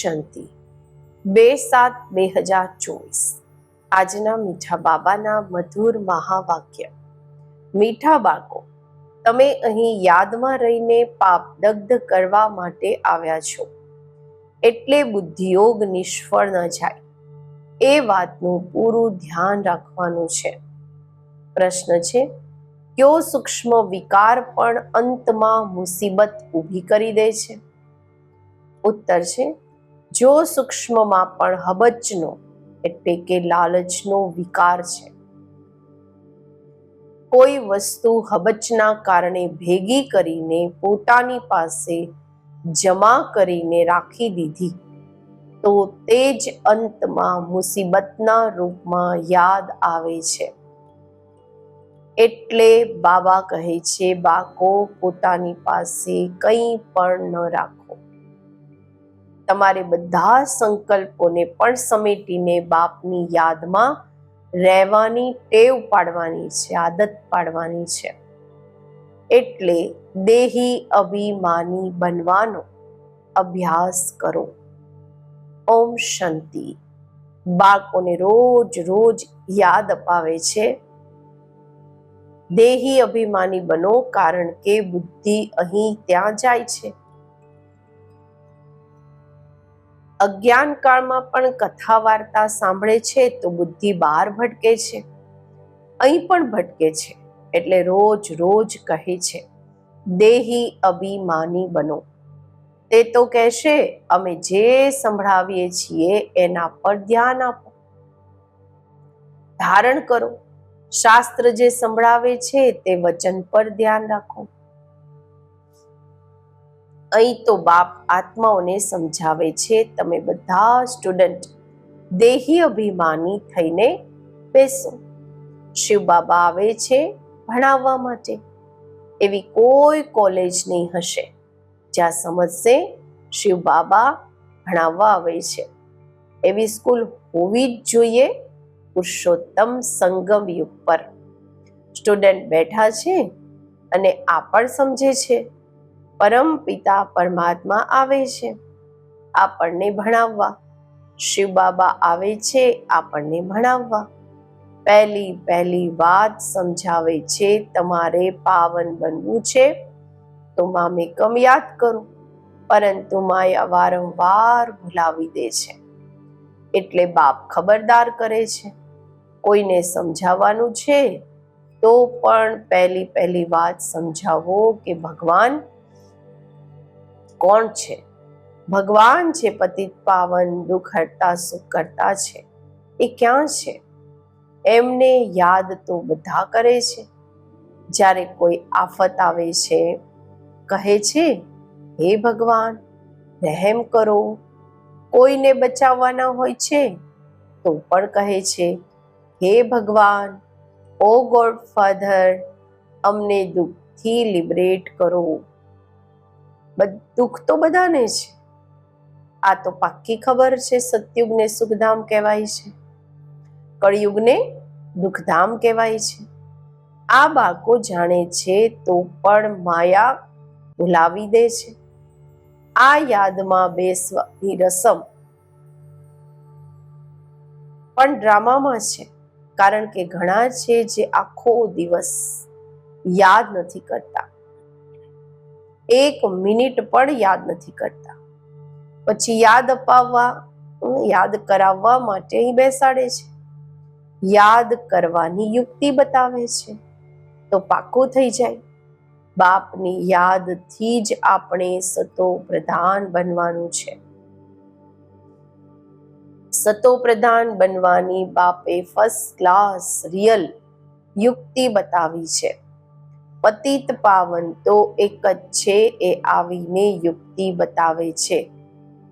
શાંતિ. બે સાત બે હજાર ચોવીસ. આજના મીઠા બાબાના મધુર મહાવાક્ય. મીઠા બાળકો, તમે અહીં યાદમાં રહીને પાપ દગ્ધ કરવા માટે આવ્યા છો. એટલે બુદ્ધિયોગ નિષ્ફળ ન જાય. એ વાતનું પૂરું ધ્યાન રાખવાનું છે. પ્રશ્ન છે, કયો સૂક્ષ્મ વિકાર પણ અંતમાં મુસીબત ઊભી કરી દે છે? ઉત્તર છે જો સૂક્ષ્મમાં પણ હબચનો એટલે કે લાલચનો વિકાર છે. કોઈ વસ્તુ હબચના કારણે ભેગી કરીને પોતાની પાસે જમા કરીને રાખી દીધી, તો તે જ અંતમાં મુસીબતના રૂપમાં યાદ આવે છે. એટલે બાબા કહે છે બાકો પોતાની પાસે કંઈ પણ ન રાખો. તમારે બધા સંકલ્પોને પણ સમેટીને બાપની યાદમાં રહેવાની, ટેવ પાડવાની છે, આદત પાડવાની છે. એટલે દેહી અભિમાની બનવાનો અભ્યાસ કરો. ઓમ શાંતિ. બાળકોને રોજ રોજ યાદ અપાવે છે. દેહી અભિમાની બનો કારણ કે બુદ્ધિ અહીં ત્યાં જાય છે. અજ્ઞાન કાળમાં પણ કથા વાર્તા સાંભળે છે તો બુદ્ધિ બહાર ભટકે છે. અહીં પણ ભટકે છે, એટલે રોજ રોજ કહે છે, દેહી અભિમાની બનો. તે તો કહેશે, અમે જે સંભળાવીએ છીએ એના પર ધ્યાન આપો. ધારણ કરો, શાસ્ત્ર જે સંભળાવે છે તે વચન પર ધ્યાન રાખો. અહીં તો બાપ આત્માઓને સમજાવે છે, તમે બધા સ્ટુડન્ટ દેહી અભિમાની થઈને બેસો. શિવ બાબા આવે છે ભણાવવા માટે. એવી કોઈ કોલેજ નહીં હશે જ્યાં સમજશે શિવ બાબા ભણાવવા આવે છે. એવી સ્કૂલ હોવી જ જોઈએ પુરુષોત્તમ સંગમ યુગ પર. સ્ટુડન્ટ બેઠા છે અને આ પણ સમજે છે. પરમ પિતા પરમાત્મા આવે છે. આપણને ભણાવવા. શિવ બાબા આવે છે, આપણને ભણાવવા. પહેલી પહેલી વાત સમજાવે છે, તમારે પાવન બનવું છે. તો મામે કમ યાદ કરો. પરંતુ માયા વારંવાર ભૂલાવી દે છે. એટલે બાપ ખબરદાર કરે છે. કોઈને સમજાવવાનું છે, તો પણ પહેલી પહેલી વાત સમજાવો કે ભગવાન કોણ છે? ભગવાન છે, પતિત પાવન, દુઃખ હરતા સુખ કરતા છે. એ ક્યાં છે? એમને યાદ તો બધા કરે છે. જ્યારે કોઈ આફત આવે છે, કહે છે, હે ભગવાન, રહેમ કરો. કોઈને બચાવવાના હોય છે, તો પણ કહે છે, હે ભગવાન, ઓ ગોડ ફાધર અમને દુઃખથી લિબરેટ કરો. દુઃખ તો બધાને છે. આ તો પાક્કી ખબર છે, સતયુગને સુખધામ કહેવાય છે. કળિયુગને દુઃખધામ કહેવાય છે. આ બાળકો જાણે છે તો પણ માયા ભૂલાવી દે છે. આ યાદમાં બેસવાની રસમ પણ ડ્રામામાં છે, કારણ કે ઘણા છે જે આખો દિવસ યાદ નથી કરતા. એક મિનિટ પણ યાદ નથી કરતા. પછી યાદ અપાવવા યાદ કરાવવા માટે અહીં બેસાડે છે. યાદ કરવાની યુક્તિ બતાવે છે. તો પાકું થઈ જાય. બાપની યાદથી જ આપણે સતો પ્રધાન બનવાનું છે. સતો પ્રધાન બનવાની બાપે ફર્સ્ટ ક્લાસ રિયલ યુક્તિ બતાવી છે. પતિત પાવન તો એક જ છે એ આવીને યુક્તિ બતાવે છે.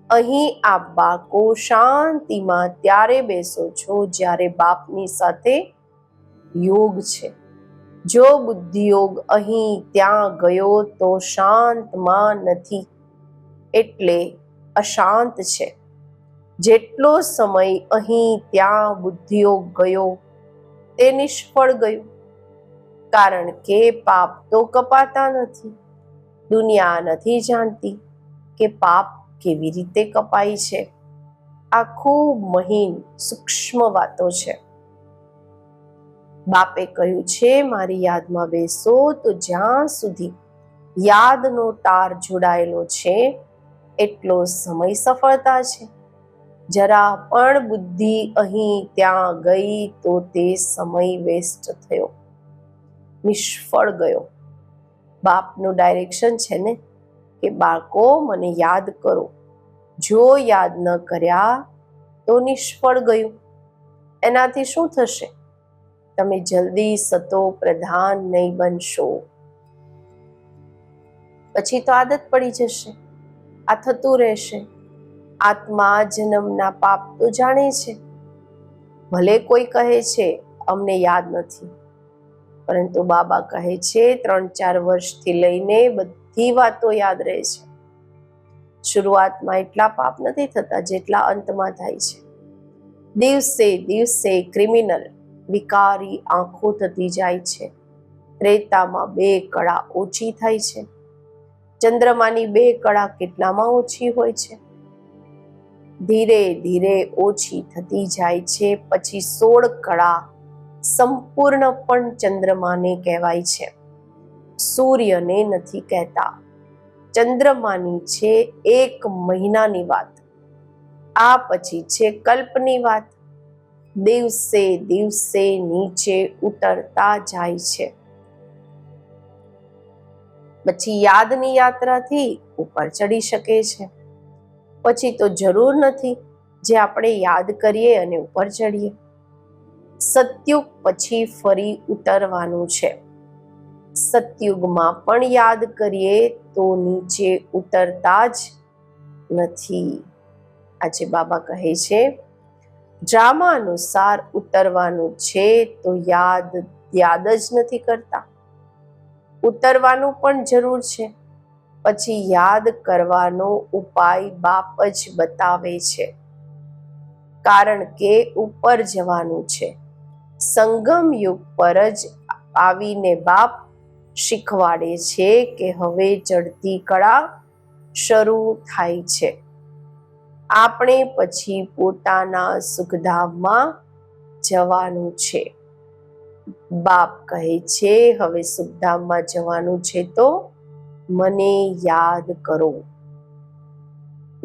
અહીં આપ બાકો શાંતિમાં ત્યારે બેસો છો જ્યારે બાપની સાથે યોગ છે. જો બુદ્ધિયોગ અહીં ત્યાં ગયો તો શાંતમાં નથી, એટલે અશાંત છે. જેટલો સમય અહીં ત્યાં બુદ્ધિયોગ ગયો તે નિષ્ફળ ગયું. કારણ કે પાપ તો કપાતા નથી. દુનિયા નથી જાણતી કે પાપ કેવી રીતે કપાય છે. આ ખૂબ મહીન, સૂક્ષ્મ વાતો છે. બાપે કહ્યું, છે, મારી યાદમાં બેસો તો જ્યાં સુધી યાદનો તાર જોડાયેલો છે, એટલો સમય સફળતા છે. જરા પણ બુદ્ધિ અહીં ત્યાં ગઈ તો તે સમય વેસ્ટ થયો. નિષ્ફળ ગયો. બાપનું ડાયરેક્શન છે ને કે બાળકો, મને યાદ કરો. જો યાદ ન કર્યા તો નિષ્ફળ ગયું. એનાથી શું થશે? તમે જલ્દી સતો પ્રધાન નહીં બનશો. પછી તો આદત પડી જશે. આ થતું રહેશે. આત્મા જન્મના પાપ તો જાણે છે. ભલે કોઈ કહે છે, અમને યાદ નથી. પરંતુ બાબા કહે છે ત્રણ ચાર વર્ષથી લઈને બધી વાતો યાદ રહે છે. શરૂઆતમાં એટલા પાપ નથી થતા જેટલા અંતમાં થાય છે. દિવસે દિવસે ક્રિમિનલ વિકારી આંખો થતી જાય છે. ત્રેતામાં બે કળા ઓછી થાય છે. ચંદ્રમાની બે કળા કેટલામાં ઓછી હોય છે? ધીરે ધીરે ઓછી થતી જાય છે, પછી સોળ કળા સંપૂર્ણ પણ ચંદ્રમાને કહેવાય છે. સૂર્યને નથી કહેતા. ચંદ્રમાની છે એક મહિનાની વાત. આ પછી છે કલ્પની વાત. દિવસે દિવસે નીચે ઉતરતા જાય છે. પછી યાદની યાત્રાથી ઉપર ચડી શકે છે. પછી તો જરૂર નથી. જે આપણે યાદ કરીએ અને ઉપર ચડીએ. સતયુગ પછી ફરી ઉતરવાનું છે. સતયુગમાં પણ યાદ કરીએ તો નીચે ઉતરતા જ નથી. આજે બાબા કહે છે ડ્રામા અનુસાર ઉતરવાનું છે તો યાદ યાદ જ નથી કરતા. ઉતરવાનું પણ જરૂર છે. પછી યાદ કરવાનો ઉપાય બાપ જ બતાવે છે. કારણ કે ઉપર જવાનું છે. સંગમ યુગ પર જ આવીને બાપ શીખવાડે છે કે હવે ચડતી કળા શરૂ થાય છે. આપણે પછી પોતાના સુખધામમાં જવાનું છે. બાપ કહે છે, હવે સુખધામમાં જવાનું છે તો મને યાદ કરો.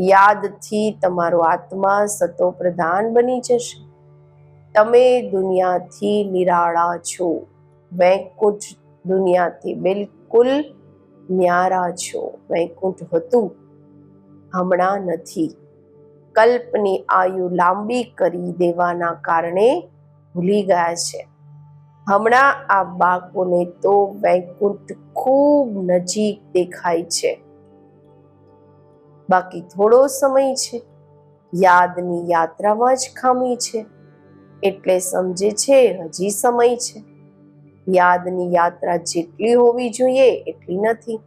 યાદથી તમારો આત્મા સતો પ્રધાન બની જશે. તમે દુનિયાથી નિરાળા છો. વૈકુંઠ દુનિયાથી બિલકુલ ન્યારા છો. વૈકુંઠ હતું હમણાં નથી. કલ્પની આયુ લાંબી કરી દેવાના કારણે ભૂલી ગયા છે. હમણાં આ બાળકોને તો વૈકુંઠ ખૂબ નજીક દેખાય છે. બાકી થોડો સમય છે. યાદની યાત્રામાં જ ખામી છે. એટલે સમજે છે, હજી સમય છે. યાદની યાત્રા જેટલી હોવી જોઈએ એટલી નથી.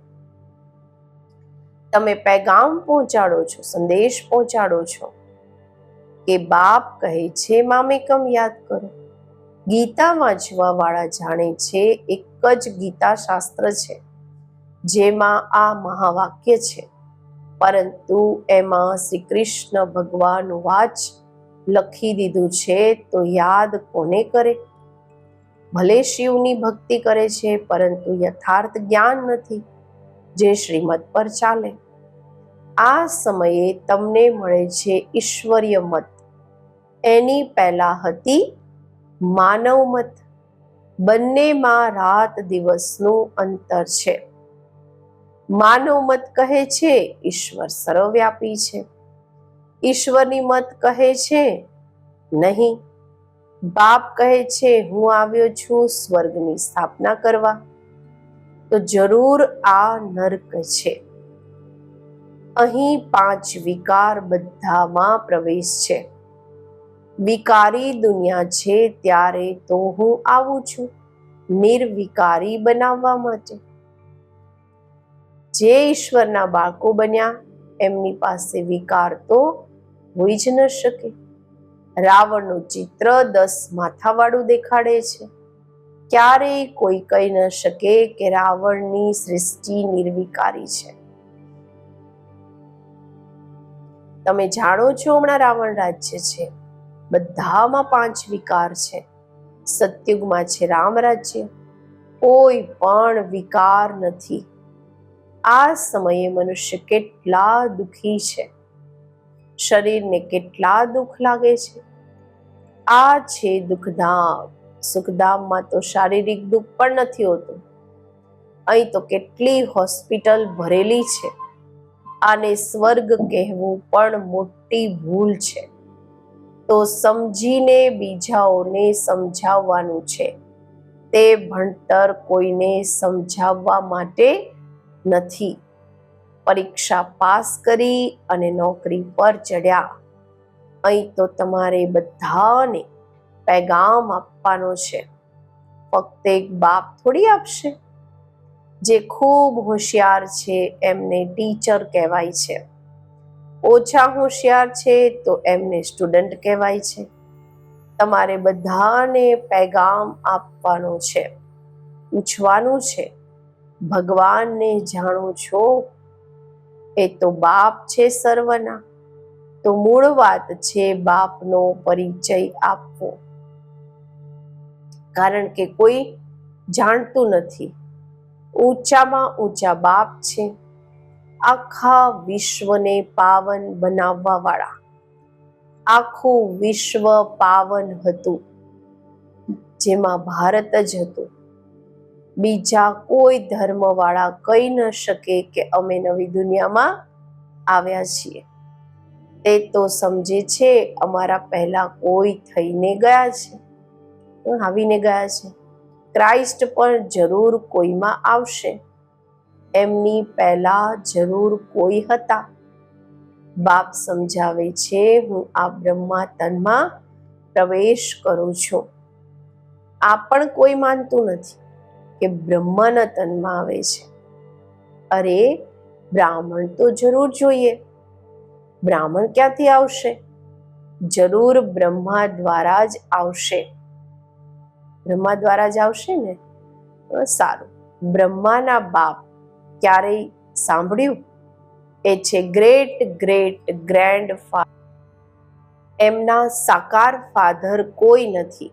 તમે પેગામ પહોંચાડો છો, સંદેશ પહોંચાડો છો કે બાપ કહે છે મામેકમ યાદ કરો. ગીતા વાંચવા વાળા જાણે છે, એક જ ગીતા શાસ્ત્ર છે, જેમાં આ મહાવાક્ય છે. પરંતુ એમાં શ્રી કૃષ્ણ ભગવાન વાચ લખી દીધું છે, તો યાદ કોને કરે? ભલે શિવની ભક્તિ કરે છે, પરંતુ યથાર્થ જ્ઞાન નથી જે શ્રીમદ પર ચાલે. આ સમયે તમને મળે છે ઈશ્વરીય મત. એની પહેલા હતી માનવ મત. બંનેમાં રાત દિવસનું અંતર છે. માનવ મત કહે છે, ઈશ્વર સર્વવ્યાપી છે. ઈશ્વરની મત કહે છે? નહીં. બાપ કહે છે, હું આવ્યો છું સ્વર્ગની સ્થાપના કરવા. તો જરૂર આ નર્ક છે. અહીં પાંચ વિકાર બધામાં પ્રવેશ છે. વિકારી દુનિયા છે ત્યારે તો હું આવું છું, નિર્વિકારી બનાવવા માટે. જે ઈશ્વરના બાળકો બન્યા, એમની પાસે વિકાર તો હોઈ જ ન શકે. રાવણનું ચિત્ર દસ માથાવાળું દેખાડે છે. ક્યારેય કોઈ કહી ન શકે કે રાવણની સૃષ્ટિ નિર્વિકારી છે. તમે જાણો છો હમણાં રાવણ રાજ્ય છે. બધામાં પાંચ વિકાર છે. સતયુગમાં છે રામ રાજ્ય. કોઈ પણ વિકાર નથી. આ સમયે મનુષ્ય કેટલા દુખી છે. શરીરને કેટલા દુઃખ લાગે છે? આ છે દુઃખધામ. સુખધામમાં તો શારીરિક દુઃખ પણ નથી હોતું. અહીં તો કેટલી હોસ્પિટલ ભરેલી છે. આને સ્વર્ગ કહેવું પણ મોટી ભૂલ છે. તો સમજીને બીજાઓને સમજાવવાનું છે. તે ભણતર કોઈને સમજાવવા માટે નથી. પરીક્ષા પાસ કરી અને નોકરી પર ચડ્યા. અહીં તો તમારે બધાને પેગામ આપવાનો છે. ફક્ત એક બાપ થોડી આપશે. જે ખૂબ હોશિયાર છે એમને ટીચર કહેવાય છે. ઓછા હોશિયાર છે તો એમને સ્ટુડન્ટ કહેવાય છે. તમારે બધાને પેગામ આપવાનો છે. પૂછવાનું છે, ભગવાનને જાણો છો એ તો બાપ છે સર્વના. તો મૂળ વાત છે બાપનો પરિચય આપવો. કારણ કે કોઈ જાણતું નથી. ઊંચામાં ઊંચા બાપ છે. આખા વિશ્વને પાવન બનાવવા વાળા આખું વિશ્વ પાવન હતું. જેમાં ભારત જ હતું. બીજા કોઈ ધર્મવાળા કહી ન શકે કે અમે નવી દુનિયામાં આવ્યા છીએ. તે તો સમજે છે, અમારા પહેલા કોઈ થઈને ગયા છે. આવીને ગયા છે. ક્રાઇસ્ટ પણ જરૂર કોઈમાં આવશે. એમની પહેલા જરૂર કોઈ હતા. બાપ સમજાવે છે, હું આ બ્રહ્મા તનમાં પ્રવેશ કરું છું. આ પણ કોઈ માનતું નથી. કે બ્રહ્માના તનમાં આવે છે. અરે, બ્રાહ્મણ તો જરૂર જોઈએ. બ્રાહ્મણ ક્યાંથી આવશે? જરૂર બ્રહ્મા દ્વારા જ આવશે. બ્રહ્મા દ્વારા જ આવશે ને? સારું. બ્રહ્માના બાપ ક્યારેય સાંભળ્યું? એ છે ગ્રેટ ગ્રેટ ગ્રેન્ડ એમના સાકાર ફાધર કોઈ નથી.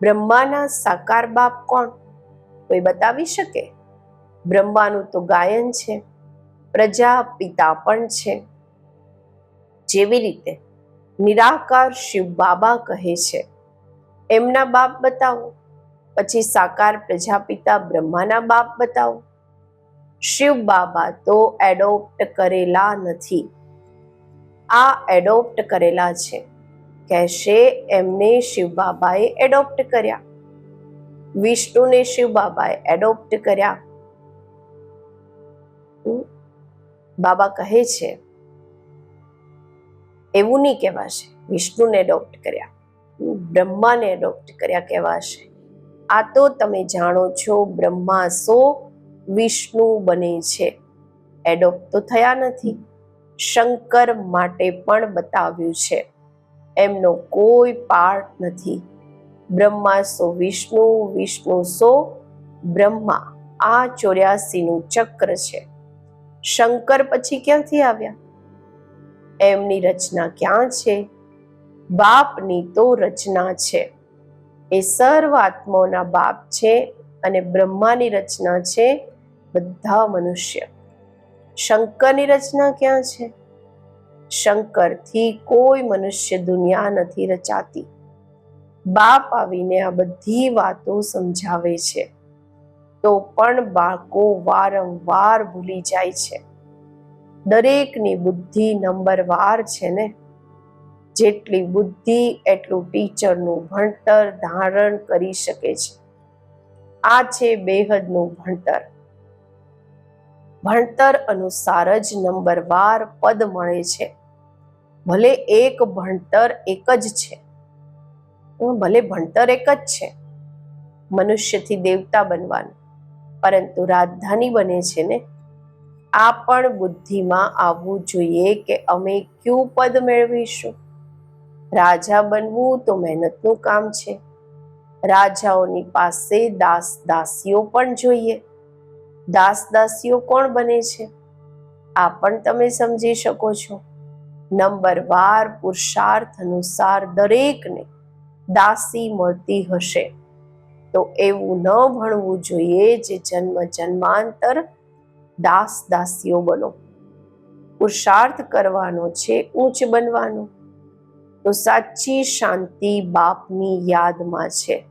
બ્રહ્માના સાકાર બાપ કોણ? કોઈ બતાવી શકે? બ્રહ્માનું તો ગાયન છે પ્રજાપિતા પણ છે. જેવી રીતે નિરાકાર શિવ બાબા કહે છે, એમના બાપ બતાવો, પછી સાકાર પ્રજાપિતા બ્રહ્માના બાપ બતાવો. શિવ બાબા તો એડોપ્ટ કરેલા નથી. આ એડોપ્ટ કરેલા છે. કહેશે, એમને શિવ બાબાએ એડોપ્ટ કર્યા. વિષ્ણુને શિવ બાબાએ એડોપ્ટ કર્યા બાબા કહે છે, એવું નહીં કહેવાશે, વિષ્ણુને એડોપ્ટ કર્યા. બ્રહ્માને એડોપ્ટ કર્યા કહેવાશે. આ તો તમે જાણો છો, બ્રહ્મા સો વિષ્ણુ બને છે. એડોપ્ટ તો થયા નથી. શંકર માટે પણ બતાવ્યું છે. એમનો કોઈ પાર્ટ નથી. બ્રહ્મા સો વિષ્ણુ વિષ્ણુ સો બ્રહ્મા. આ ચોર્યાસી નું ચક્ર છે. શંકર પછી ક્યાંથી આવ્યા? એમની રચના ક્યાં છે? બાપની તો રચના છે. એ સર્વ આત્માઓના બાપ છે અને બ્રહ્માની રચના છે બધા મનુષ્ય. શંકરની રચના ક્યાં છે? શંકરથી કોઈ મનુષ્ય દુનિયા નથી રચાતી. બાપ આવીને આ બધી વાતો સમજાવે છે. તો પણ બાળકો વારંવાર ભૂલી જાય છે. દરેકની બુદ્ધિ નંબરવાર છે ને? જેટલી બુદ્ધિ, એટલું ટીચરનું ભણતર ધારણ કરી શકે છે. આ છે બેહદનું ભણતર. ભણતર અનુસાર જ નંબરવાર પદ મળે છે. ભલે એક ભણતર એક જ છે. ભલે ભણતર એક જ છે, મનુષ્યથી દેવતા બનવાનું, પરંતુ રાજધાની બને છે ને, આ પણ બુદ્ધિમાં આવવું જોઈએ કે અમે કયું પદ મેળવીશું? રાજા બનવું તો મહેનતનું કામ છે. રાજાઓની પાસે દાસ દાસીઓ પણ જોઈએ. દાસ દાસીઓ કોણ બને છે? આ પણ તમે સમજી શકો છો. નંબરવાર પુરુષાર્થ અનુસાર દરેકને દાસી મળતી હશે. તો એવું ન ભણવું જોઈએ જે જન્મ જન્માંતર દાસ દાસીઓ બનો. પુરુષાર્થ કરવાનો છે ઊંચ બનવાનો. તો સાચી શાંતિ બાપની યાદમાં છે.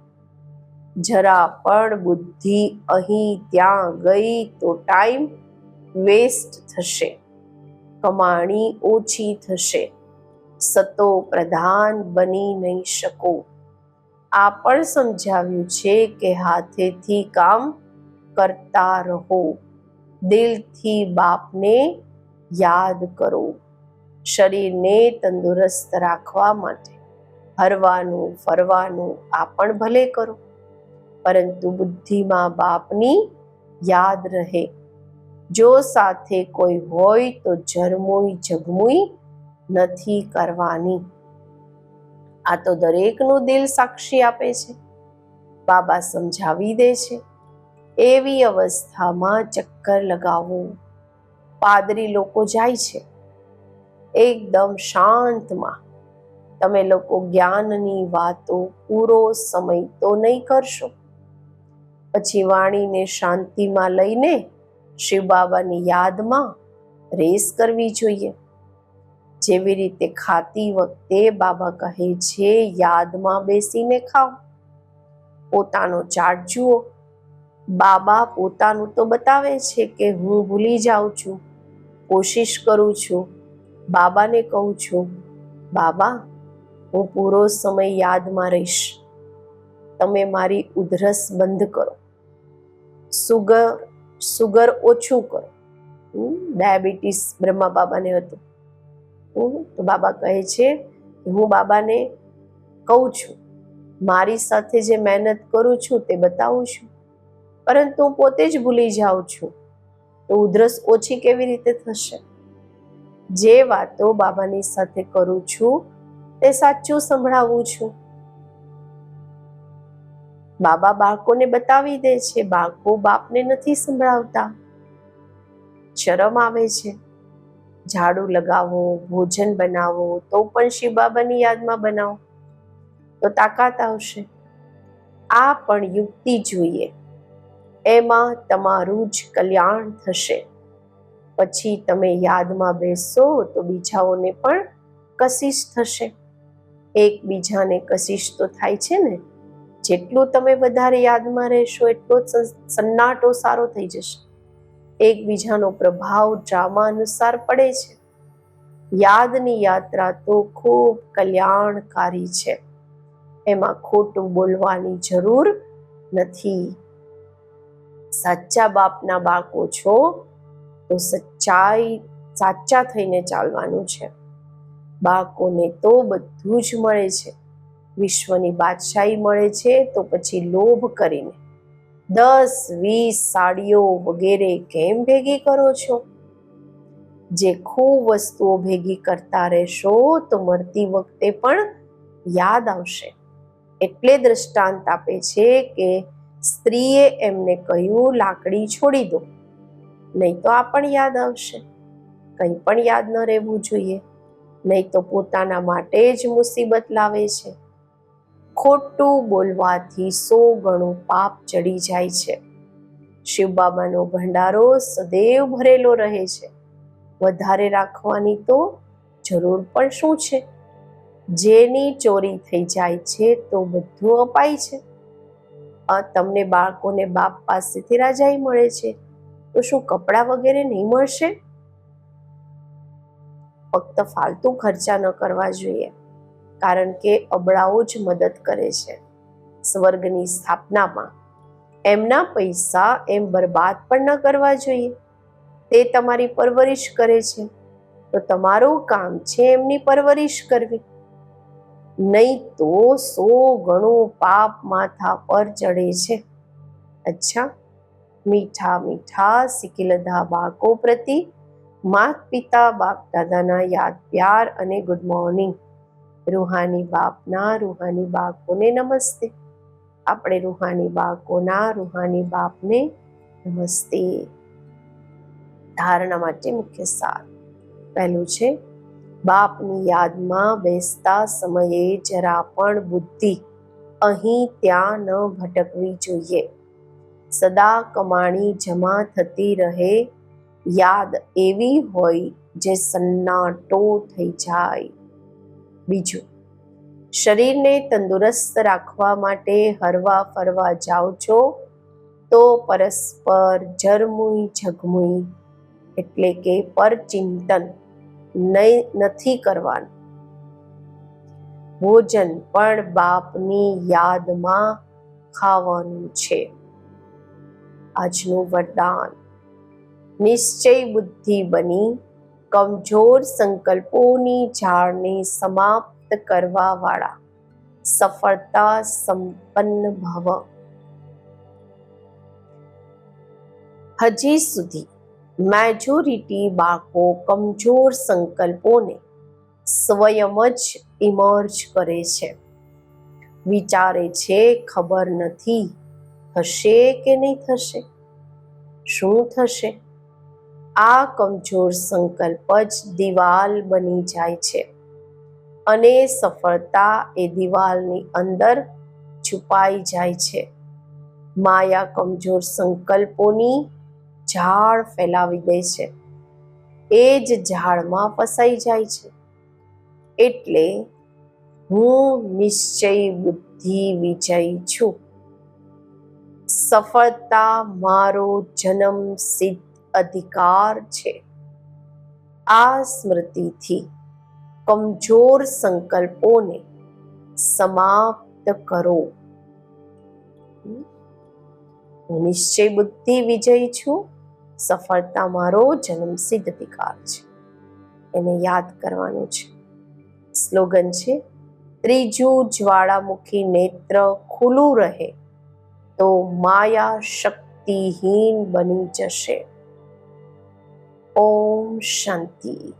જરા પણ બુદ્ધિ અહીં ત્યાં ગઈ તો ટાઈમ વેસ્ટ થશે. કમાણી ઓછી થશે. સતો પ્રધાન બની નહીં શકો. આ પણ સમજાવ્યું છે કે હાથેથી કામ કરતા રહો. દિલથી બાપને યાદ કરો. શરીરને તંદુરસ્ત રાખવા માટે હરવાનું, ફરવાનું આ પણ ભલે કરો. પરંતુ બુદ્ધિમાં બાપની યાદ રહે. જો સાથે કોઈ હોય તો જરમુઈ જગમુઈ નથી કરવાની. આ તો દરેકનું દિલ સાક્ષી આપે છે. બાબા સમજાવી દે છે. એવી અવસ્થામાં ચક્કર લગાવવું પાદરી લોકો જાય છે. એકદમ શાંતમાં. તમે લોકો જ્ઞાનની વાતો પૂરો સમય તો નહીં કરશો. પછી વાણીને શાંતિમાં લઈને શિવ બાબાની યાદમાં રેસ કરવી જોઈએ. જેવી રીતે ખાતી વખતે બાબા કહે છે, યાદમાં બેસીને ખાઓ. પોતાનો ચાર્ટ જુઓ. બાબા પોતાનું તો બતાવે છે કે હું ભૂલી જાઉં છું. કોશિશ કરું છું. બાબાને કહું છું, બાબા, હું પૂરો સમય યાદમાં રહીશ. તમે મારી ઉધરસ બંધ કરો. સુગર સુગર ઓછું કરો. ડાયાબિટીસ બ્રહ્મા બાબાને હતું. તો બાબા કહે છે કે હું બાબાને કહું છું. મારી સાથે જે મહેનત કરું છું તે બતાવું છું. પરંતુ હું પોતે જ ભૂલી જાઉં છું. તો ઉધરસ ઓછી કેવી રીતે થશે? જે વાતો બાબાની સાથે કરું છું તે સાચું સંભળાવું છું. બાબા બાળકોને બતાવી દે છે. બાળકો બાપને નથી સંભળાવતા. શરમ આવે છે. ઝાડુ લગાવો, ભોજન બનાવો, તો પણ શિવ બાબાની યાદમાં બનાવો. તો તાકાત આવશે. આ પણ યુક્તિ જોઈએ. એમાં તમારું જ કલ્યાણ થશે. પછી તમે યાદમાં બેસો તો બીજાઓને પણ કશિશ થશે. એકબીજાને કશિશ તો થાય છે ને? જેટલું તમે વધારે યાદમાં રહેશો, એટલો સન્નાટો સારો થઈ જશે. એકબીજાનો પ્રભાવ ડ્રામા અનુસાર પડે છે. યાદની યાત્રા તો ખૂબ કલ્યાણકારી છે. એમાં ખોટું બોલવાની જરૂર નથી. સાચા બાપના બાળકો છો તો સચ્ચાઈ, સાચા થઈને ચાલવાનું છે. બાળકોને તો બધું જ મળે છે. વિશ્વની બાદશાહી મળે છે, તો પછી લોભ કરીને. દસ, વીસ સાડીઓ વગેરે કેમ ભેગી કરો છો? જે ખૂબ વસ્તુઓ ભેગી કરતા રહેશો તો મરતી વખતે પણ યાદ આવશે. એટલે દ્રષ્ટાંત આપે છે કે સ્ત્રીએ એમને કહ્યું, લાકડી છોડી દો. નહીં તો આ પણ યાદ આવશે. કંઈ પણ યાદ ન રહેવું જોઈએ. નહીં તો પોતાના માટે જ મુસીબત લાવે છે. ખોટું બોલવાથી સો ગણું પાપ ચડી જાય છે. શિવ બાબાનો ભંડારો સદૈવ ભરેલો રહે છે. વધારે રાખવાની તો જરૂર પણ શું છે? જેની ચોરી થઈ જાય છે તો બધું અપાય છે. તમને બાળકોને બાપ પાસેથી રાજાઈ મળે છે, તો શું કપડાં વગેરે નહીં મળશે? ફક્ત ફાલતુ ખર્ચા ન કરવા જોઈએ. કારણ કે અબળાઓ જ મદદ કરે છે. સ્વર્ગની સ્થાપનામાં એમના પૈસા એમ બરબાદ પણ ન કરવા જોઈએ. તે તમારી પરવરિશ કરે છે. તો તમારું કામ છે એમની પરવરિશ કરવી. નહીં તો સો ગણું પાપ માથા પર ચડે છે. અચ્છા, મીઠા મીઠા સિકિલધા બાળકો પ્રતિ માત પિતા બાપ દાદાના યાદ પ્યાર અને ગુડ મોર્નિંગ રૂહાની બાપના, રૂહાની બાળકોને નમસ્તે. આપણે રૂહાની બાળકોના, રૂહાની બાપને નમસ્તે. ધારણા માટે મુખ્ય સાર. પહેલું છે, બાપની યાદમાં બેસતા સમયે જરા પણ બુદ્ધિ અહીં ત્યાં ન ભટકવી જોઈએ. સદા કમાણી જમા થતી રહે, યાદ એવી હોય જે સન્નાટો થઈ જાય. બીજું, શરીરને તંદુરસ્ત રાખવા માટે હરવા ફરવા જાઓ છો તો પરસ્પર જરમુઈ ઝગમુઈ એટલે કે પરચિંતન નથી કરવાનું. ભોજન પણ બાપની યાદમાં ખાવાનું છે. આજનું વરદાન. નિશ્ચય બુદ્ધિ બની કમજોર સંકલ્પોની ઝાડને સમાપ્ત કરવા વાળા સફળતા સંપન્ન ભવ. હજી સુધી મેજોરિટી બાળકો કમજોર સંકલ્પોને સ્વયં જ ઇમર્જ કરે છે. વિચારે છે, ખબર નથી થશે કે નહીં થશે? શું થશે? આ કમજોર સંકલ્પ જ દિવાલ બની જાય છે. અને સફળતા એ દિવાલની અંદર છુપાઈ જાય છે. માયા કમજોર સંકલ્પોની ઝાડ ફેલાવી દે છે. એ જ ઝાડમાં ફસાઈ જાય છે. એટલે હું નિશ્ચય બુદ્ધિ વિજય છું. સફળતા મારો જન્મ સિદ્ધ અધિકાર છે. આ સ્મૃતિથી કમજોર સંકલ્પોને સમાપ્ત કરો. હું નિશ્ચય બુદ્ધિ વિજય છું. સફળતા મારો જન્મસિદ્ધ અધિકાર છે. એને યાદ કરવાનું છે. સ્લોગન છે ત્રીજું જ્વાળામુખી નેત્ર ખુલ્લું રહે તો માયા શક્તિહીન બની જશે. ઓમ શાંતિ